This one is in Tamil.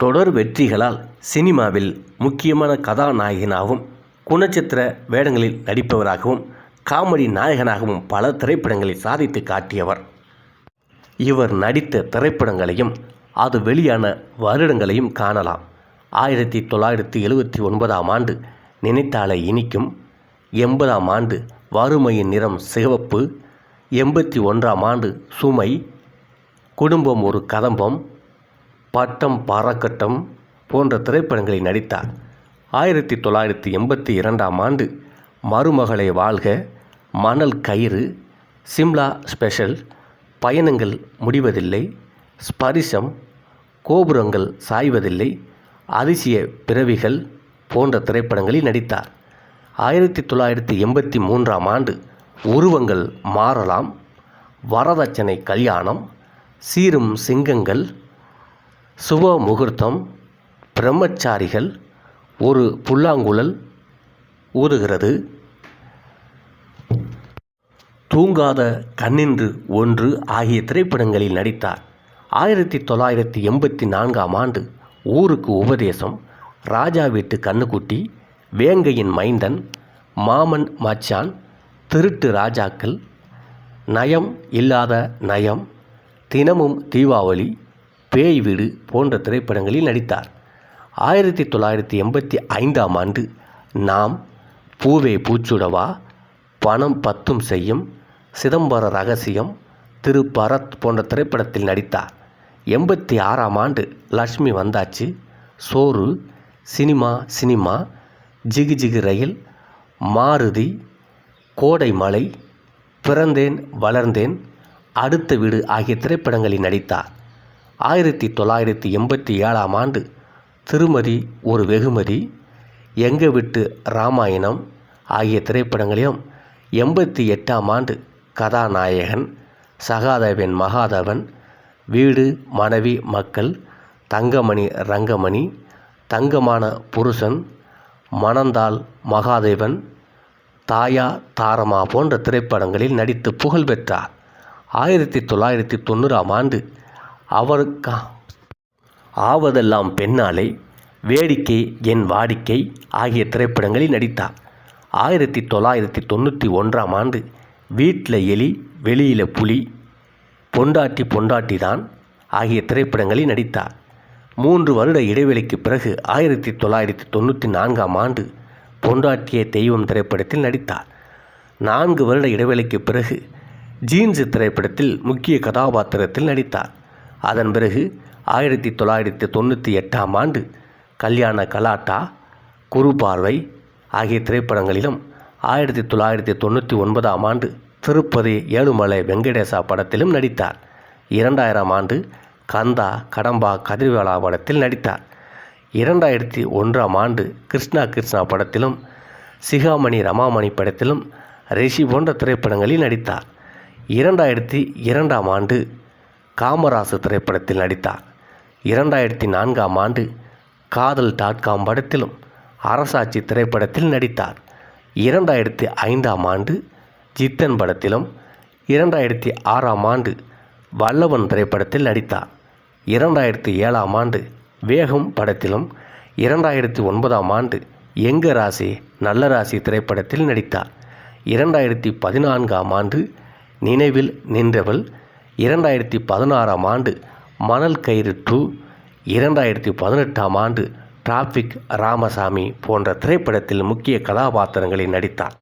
தொடர் வெற்றிகளால் சினிமாவில் முக்கியமான கதாநாயகனாகவும் குணச்சித்திர வேடங்களில் நடிப்பவராகவும் காமெடி நாயகனாகவும் பல திரைப்படங்களில் சாதித்து காட்டியவர். இவர் நடித்த திரைப்படங்களையும் அது வெளியான வருடங்களையும் காணலாம். ஆயிரத்தி தொள்ளாயிரத்தி எழுபத்தி ஒன்பதாம் ஆண்டு நினைத்தாலே இனிக்கும். எண்பதாம் ஆண்டு வறுமையின் நிறம் சிவப்பு. எண்பத்தி ஒன்றாம் ஆண்டு சுமை. குடும்பம் ஒரு கதம்பம். பட்டம் பாராக்கட்டம் போன்ற திரைப்படங்களில் நடித்தார். ஆயிரத்தி தொள்ளாயிரத்தி எண்பத்தி இரண்டாம் ஆண்டு மருமகளை வாழ்க மணல் கயிறு சிம்லா ஸ்பெஷல் பயணங்கள் முடிவதில்லை ஸ்பரிசம் கோபுரங்கள் சாய்வதில்லை அதிசய பிறவிகள் போன்ற திரைப்படங்களில் நடித்தார். ஆயிரத்தி தொள்ளாயிரத்தி எண்பத்தி மூன்றாம் ஆண்டு உருவங்கள் மாறலாம் வரதட்சணை கல்யாணம் சீரும் சிங்கங்கள் சுப முகூர்த்தம் பிரம்மச்சாரிகள் ஒரு புல்லாங்குழல் ஊதுகிறது. தூங்காத கண்ணின்று ஒன்று ஆகிய திரைப்படங்களில் நடித்தார். ஆயிரத்தி தொள்ளாயிரத்தி எண்பத்தி நான்காம் ஆண்டு ஊருக்கு உபதேசம் ராஜா வீட்டு கண்ணுக்குட்டி வேங்கையின் மைந்தன் மாமன் மச்சான் திருட்டு ராஜாக்கள் நயம் இல்லாத நயம் தினமும் தீபாவளி பேய் வீடு போன்ற திரைப்படங்களில் நடித்தார். ஆயிரத்தி தொள்ளாயிரத்தி எண்பத்தி ஐந்தாம் ஆண்டு நாம் பூவே பூச்சுடவா பணம் பத்தும் செய்யும் சிதம்பர ரகசியம் திரு பரத் போன்ற திரைப்படத்தில் நடித்தார். எண்பத்தி ஆறாம் ஆண்டு லக்ஷ்மி வந்தாச்சு. சோறு சினிமா சினிமா ஜிகு ஜிகு ரயில் மாருதி கோடை மலை பிறந்தேன் வளர்ந்தேன் அடுத்த வீடு ஆகிய திரைப்படங்களில் நடித்தார். ஆயிரத்தி தொள்ளாயிரத்தி எண்பத்தி ஏழாம் ஆண்டு திருமதி ஒரு வெகுமதி எங்க விட்டு ராமாயணம் ஆகிய திரைப்படங்களையும் எண்பத்தி எட்டாம் ஆண்டு கதாநாயகன் சகாதேவன் மகாதேவன் வீடு மனைவி மக்கள் தங்கமணி ரங்கமணி தங்கமான புருஷன் மணந்தால் மகாதேவன் தாயா தாரமா போன்ற திரைப்படங்களில் நடித்து புகழ் பெற்றார் ஆயிரத்தி தொள்ளாயிரத்தி தொண்ணூறாம் ஆண்டு அவருக்கா? ஆவதெல்லாம் பெண்ணாலே வேடிக்கை என் வாடிக்கை ஆகிய திரைப்படங்களில் நடித்தார். ஆயிரத்தி தொள்ளாயிரத்தி தொண்ணூற்றி ஒன்றாம் ஆண்டு வீட்டில் எலி வெளியில் புலி பொண்டாட்டி பொண்டாட்டி தான் ஆகிய திரைப்படங்களில் நடித்தார். மூன்று வருட இடைவெளிக்கு பிறகு ஆயிரத்தி தொள்ளாயிரத்தி தொண்ணூற்றி நான்காம் ஆண்டு பொண்டாட்டிய தெய்வம் திரைப்படத்தில் நடித்தார். நான்கு வருட இடைவெளிக்கு பிறகு ஜீன்ஸ் திரைப்படத்தில் முக்கிய கதாபாத்திரத்தில் நடித்தார். அதன் பிறகு ஆயிரத்தி தொள்ளாயிரத்தி தொண்ணூற்றி எட்டாம் ஆண்டு கல்யாண கலாட்டா குரு பார்வை ஆகிய திரைப்படங்களிலும் ஆயிரத்தி தொள்ளாயிரத்தி தொண்ணூற்றி ஒன்பதாம் ஆண்டு திருப்பதி ஏழுமலை வெங்கடேசா படத்திலும் நடித்தார். இரண்டாயிரம் ஆண்டு கந்தா கடம்பா கதிர்வேலா படத்தில் நடித்தார். இரண்டாயிரத்தி ஒன்றாம் ஆண்டு கிருஷ்ணா கிருஷ்ணா படத்திலும் சிகாமணி ரமாமணி படத்திலும் ரிஷி போன்ற திரைப்படங்களில் நடித்தார். இரண்டாயிரத்தி இரண்டாம் ஆண்டு காமராசு திரைப்படத்தில் நடித்தார். இரண்டாயிரத்தி நான்காம் ஆண்டு காதல் டாட் காம் படத்திலும் அரசாட்சி திரைப்படத்தில் நடித்தார். இரண்டாயிரத்தி ஐந்தாம் ஆண்டு ஜித்தன் படத்திலும் இரண்டாயிரத்தி ஆறாம் ஆண்டு வல்லவன் திரைப்படத்தில் நடித்தார். இரண்டாயிரத்தி ஏழாம் ஆண்டு வேகம் படத்திலும் இரண்டாயிரத்தி ஒன்பதாம் ஆண்டு எங்க ராசி நல்ல ராசி திரைப்படத்தில் நடித்தார். இரண்டாயிரத்தி பதினான்காம் ஆண்டு நினைவில் நின்றவள் இரண்டாயிரத்தி பதினாறாம் ஆண்டு மணல் கயிறு டூ இரண்டாயிரத்தி பதினெட்டாம் ஆண்டு டிராஃபிக் ராமசாமி போன்ற திரைப்படத்தில் முக்கிய கதாபாத்திரங்களில் நடித்தார்.